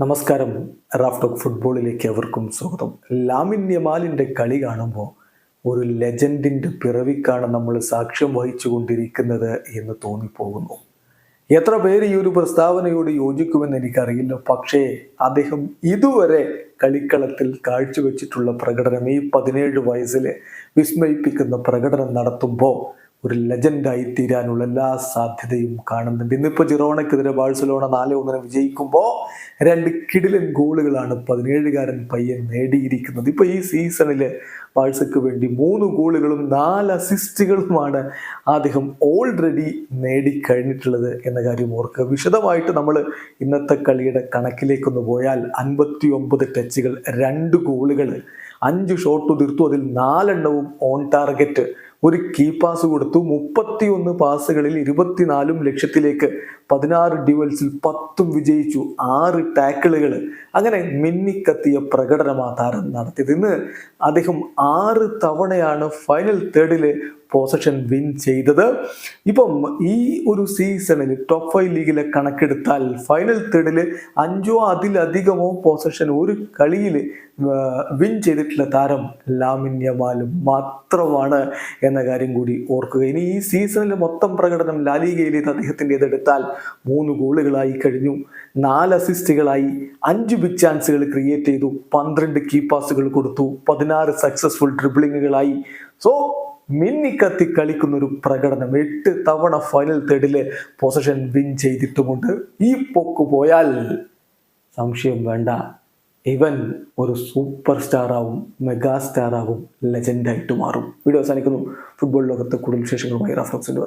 നമസ്കാരം. റാഫ്റ്റോക്ക് ഫുട്ബോളിലേക്ക് അവർക്കും സ്വാഗതം. ലാമിൻ യമാലിന്റെ കളി കാണുമ്പോൾ ഒരു ലെജൻഡിന്റെ പിറവിക്കാണ് നമ്മൾ സാക്ഷ്യം വഹിച്ചു കൊണ്ടിരിക്കുന്നത് എന്ന് തോന്നിപ്പോകുന്നു. എത്ര പേര് ഈ ഒരു പ്രസ്താവനയോട് യോജിക്കുമെന്ന് എനിക്കറിയില്ല. പക്ഷേ അദ്ദേഹം ഇതുവരെ കളിക്കളത്തിൽ കാഴ്ചവെച്ചിട്ടുള്ള പ്രകടനം ഈ പതിനേഴ് വയസ്സിൽ വിസ്മയിപ്പിക്കുന്ന പ്രകടനം നടത്തുമ്പോൾ ഒരു ലെജൻഡായി തീരാനുള്ള എല്ലാ സാധ്യതയും കാണുന്നുണ്ട് ഇന്നിപ്പോൾ ജിറോണക്കെതിരെ ബാഴ്സലോണ നാല് ഒന്നിന് വിജയിക്കുമ്പോൾ രണ്ട് കിടിലൻ ഗോളുകളാണ് പതിനേഴുകാരൻ പയ്യൻ നേടിയിരിക്കുന്നത്. ഇപ്പോൾ ഈ സീസണിൽ ബാഴ്സക്ക് വേണ്ടി മൂന്ന് ഗോളുകളും നാല് അസിസ്റ്റുകളുമാണ് അദ്ദേഹം ഓൾറെഡി നേടിക്കഴിഞ്ഞിട്ടുള്ളത് എന്ന കാര്യം ഓർക്കുക. വിശദമായിട്ട് നമ്മൾ ഇന്നത്തെ കളിയുടെ കണക്കിലേക്കൊന്ന് പോയാൽ അൻപത്തി ഒമ്പത് ടച്ചുകൾ രണ്ട് ഗോളുകൾ അഞ്ച് ഷോട്ട് തീർത്തു അതിൽ നാലെണ്ണവും ഓൺ ടാർഗറ്റ് ഒരു കീ പാസ് കൊടുത്തു. മുപ്പത്തിയൊന്ന് പാസുകളിൽ ഇരുപത്തിനാലും ലക്ഷ്യത്തിലേക്ക് പതിനാറ് ഡ്യുവൽസിൽ പത്തും വിജയിച്ചു. ആറ് ടാക്കിളുകൾ അങ്ങനെ മിന്നിക്കത്തിയ പ്രകടനം ആ താരം നടത്തിയത്. ഇന്ന് അദ്ദേഹം ആറ് തവണയാണ് ഫൈനൽ തേർഡിൽ പൊസഷൻ വിൻ ചെയ്തത്. ഇപ്പം ഈ ഒരു സീസണിൽ ടോപ്പ് ഫൈവ് ലീഗിലെ കണക്കെടുത്താൽ ഫൈനൽ തേർഡിൽ അഞ്ചോ അതിലധികമോ പൊസഷൻ ഒരു കളിയിൽ വിൻ ചെയ്തിട്ടുള്ള താരം ലാമിൻ മാത്രമാണ് എന്ന കാര്യം കൂടി ഓർക്കുക. ഇനി ഈ സീസണിൽ മൊത്തം പ്രകടനം ലാലിഗയിലേത് അദ്ദേഹത്തിന്റെ എടുത്താൽ മൂന്ന് ഗോളുകളായി കഴിഞ്ഞു. നാല് അസിസ്റ്റുകളായി അഞ്ച് ബിഗ് ചാൻസുകൾ ക്രിയേറ്റ് ചെയ്തു. പന്ത്രണ്ട് കീ പാസുകൾ കൊടുത്തു. പതിനാറ് സക്സസ്ഫുൾ ഡ്രിബിളിങ്ങുകളായി സോ മിന്നിക്കത്തി കളിക്കുന്ന ഒരു പ്രകടനം. എട്ട് തവണ ഫൈനൽ തേർഡിൽ പൊസിഷൻ വിൻ ചെയ്തിട്ടുമുണ്ട്. ഈ പൊക്ക് പോയാൽ സംശയം വേണ്ട. ഇവൻ ഒരു സൂപ്പർ സ്റ്റാർ ആവും മെഗാ സ്റ്റാർ ആവും ലെജൻഡായിട്ട് മാറും. വീഡിയോ അവസാനിക്കുന്നു. ഫുട്ബോൾ ലോകത്ത് കൂടുതൽ വിശേഷങ്ങളുമായി റഫറൻസിന്റെ